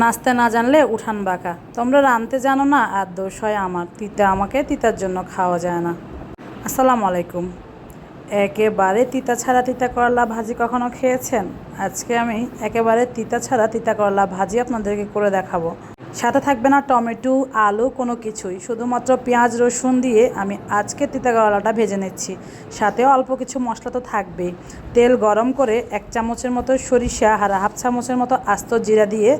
নাচতে না জানলে উঠান বাঁকা। তোমরা রানতে জানো না, আর দোষ হয় আমার। তিতা আমাকে তিতার জন্য খাওয়া যায় না। আসসালামু আলাইকুম। একেবারে তিতা ছাড়া তিতা করলা ভাজি কখনো খেয়েছেন? আজকে আমি একেবারে তিতা ছাড়া তিতা করলা ভাজি আপনাদেরকে করে দেখাবো। সাথে থাকবে না টমেটো, আলু, কোনো কিছুই। শুধুমাত্র পেঁয়াজ, রসুন দিয়ে আমি আজকে তিতা করলাটা ভেজে নিচ্ছি। সাথে অল্প কিছু মশলা তো থাকবেই। তেল গরম করে এক চামচের মতো সরিষা আর হাফ চামচের মতো আস্ত জিরা দিয়ে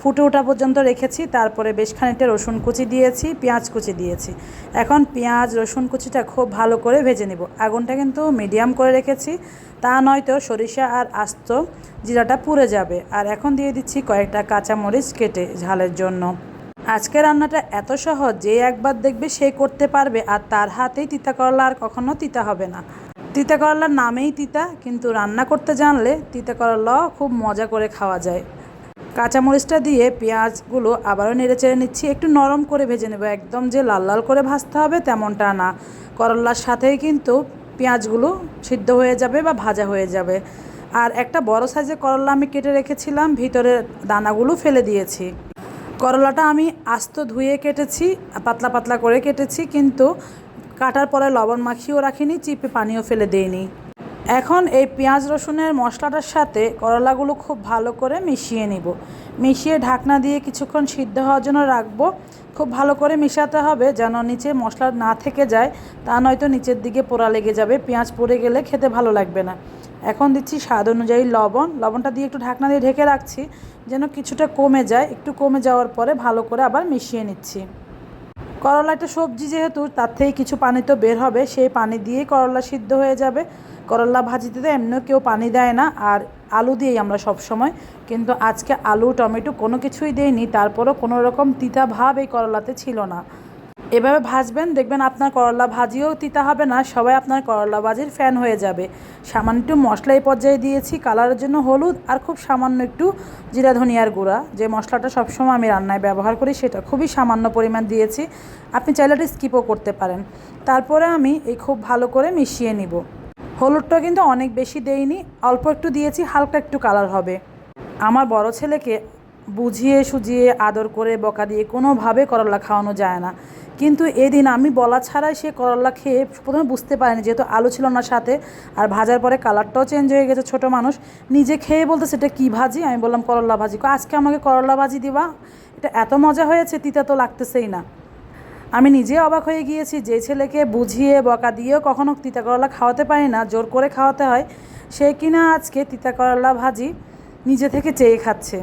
ফুটে ওঠা পর্যন্ত রেখেছি। তারপরে বেশ খানিকটা রসুন কুচি দিয়েছি, পেঁয়াজ কুচি দিয়েছি। এখন পেঁয়াজ, রসুন কুচিটা খুব ভালো করে ভেজে নেব। আগুনটা কিন্তু মিডিয়াম করে রেখেছি। তা নয়তো সরিষা আর আস্ত জিরাটা পুড়ে যাবে। আর এখন দিয়ে দিচ্ছি কয়েকটা কাঁচামরিচ কেটে ঝালের জন্য। আজকে রান্নাটা এত সহজ যে একবার দেখবে সে করতে পারবে আর তার হাতেই তিতা করলা আর কখনো তিতা হবে না। তিতা করলার নামেই তিতা, কিন্তু রান্না করতে জানলে তিতা করলাও খুব মজা করে খাওয়া যায়। কাঁচামরিচটা দিয়ে পেঁয়াজগুলো আবারও নেড়ে চেড়ে নিচ্ছি, একটু নরম করে ভেজে নেব। একদম যে লাল লাল করে ভাজতে হবে তেমনটা না। করলার সাথেই কিন্তু পেঁয়াজগুলো সিদ্ধ হয়ে যাবে বা ভাজা হয়ে যাবে। আর একটা বড় সাইজের করলা আমি কেটে রেখেছিলাম, ভিতরে দানাগুলো ফেলে দিয়েছি। করলাটা আমি আস্ত ধুয়ে কেটেছি, পাতলা পাতলা করে কেটেছি, কিন্তু কাটার পরে লবণ মাখিয়েও রাখিনি, চিপে পানিও ফেলে দিইনি। এখন এই পেঁয়াজ রসুনের মশলাটার সাথে করলাগুলো খুব ভালো করে মিশিয়ে নিব। মিশিয়ে ঢাকনা দিয়ে কিছুক্ষণ সিদ্ধ হওয়ার জন্য রাখব। খুব ভালো করে মিশাতে হবে যেন নিচে মশলা না থেকে যায়, তা নয়তো নিচের দিকে পোড়া লেগে যাবে, পেঁয়াজ পড়ে গেলে খেতে ভালো লাগবে না। এখন দিচ্ছি স্বাদ অনুযায়ী লবণ। লবণটা দিয়ে একটু ঢাকনা দিয়ে ঢেকে রাখছি যেন কিছুটা কমে যায়। একটু কমে যাওয়ার পরে ভালো করে আবার মিশিয়ে নিচ্ছি। করলা একটা সবজি যেহেতু, তার থেকে কিছু পানি তো বের হবে। সেই পানি দিয়েই করলা সিদ্ধ হয়ে যাবে। করলা ভাজিতে তো এমনিও কেউ পানি দেয় না, আর আলু দিয়েই আমরা সব সময় কিন্তু আজকে আলু, টমেটো কোনো কিছুই দেয়নি তারপরও কোনো রকম তিতা ভাব এই করলাতে ছিল না। এভাবে ভাজবেন, দেখবেন আপনার করলা ভাজিও তিতা হবে না, সবাই আপনার করলা ভাজির ফ্যান হয়ে যাবে। সামান্য একটু মশলা এই পর্যায়ে দিয়েছি কালারের জন্য হলুদ আর খুব সামান্য একটু জিরা, ধনিয়ার গুঁড়া। যে মশলাটা সবসময় আমি রান্নায় ব্যবহার করি, সেটা খুবই সামান্য পরিমাণ দিয়েছি। আপনি চাইলেটা স্কিপও করতে পারেন। তারপরে আমি এই খুব ভালো করে মিশিয়ে নিব। হলুদটা কিন্তু অনেক বেশি দেইনি, অল্প একটু দিয়েছি, হালকা একটু কালার হবে। আমার বড় ছেলেকে বুঝিয়ে সুজিয়ে আদর করে, বকা দিয়ে কোনোভাবে করলা খাওয়ানো যায় না। কিন্তু এদিন আমি বলা ছাড়াই সে করলা খেয়ে প্রথমে বুঝতে পারেনি, যেহেতু আলু ছিল না সাথে, আর ভাজার পরে কালারটাও চেঞ্জ হয়ে গেছে ছোট মানুষ। নিজে খেয়ে বলতে সেটা কী ভাজি? আমি বললাম, করলা ভাজি। আজকে আমাকে করলা ভাজি দিবা? এটা এত মজা হয়েছে, তিতা তো লাগতেছেই না। আমি নিজে অবাক হয়ে গিয়েছি, যে ছেলেকে বুঝিয়ে বকা দিয়েও কখনো তিতা করলা খাওয়াতে পারি না, জোর করে খাওয়াতে হয়। সে কিনা আজকে তিতা করলা ভাজি নিজে থেকে চেয়ে খাচ্ছে।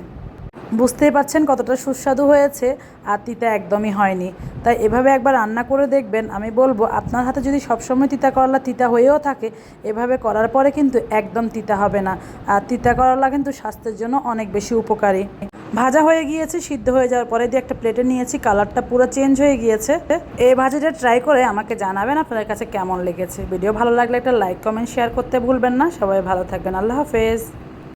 বুঝতেই পারছেন কতটা সুস্বাদু হয়েছে আর তিতা একদমই হয়নি। তাই এভাবে একবার রান্না করে দেখবেন, আমি বলব আপনার হাতে যদি সবসময় তিতা করলা, তিতা হয়েও থাকে, এভাবে করার পরে কিন্তু একদম তিতা হবে না। আর তিতা করলা কিন্তু স্বাস্থ্যের জন্য অনেক বেশি উপকারী। ভাজা হয়ে গিয়েছে, সিদ্ধ হয়ে যাওয়ার পরে দিয়ে একটা প্লেটে নিয়েছি কালারটা পুরো চেঞ্জ হয়ে গিয়েছে। এই ভাজিটা ট্রাই করে আমাকে জানাবেন আপনাদের কাছে কেমন লেগেছে। ভিডিও ভালো লাগলে একটা লাইক কমেন্ট শেয়ার করতে ভুলবেন না। সবাই ভালো থাকবেন, আল্লাহ হাফেজ।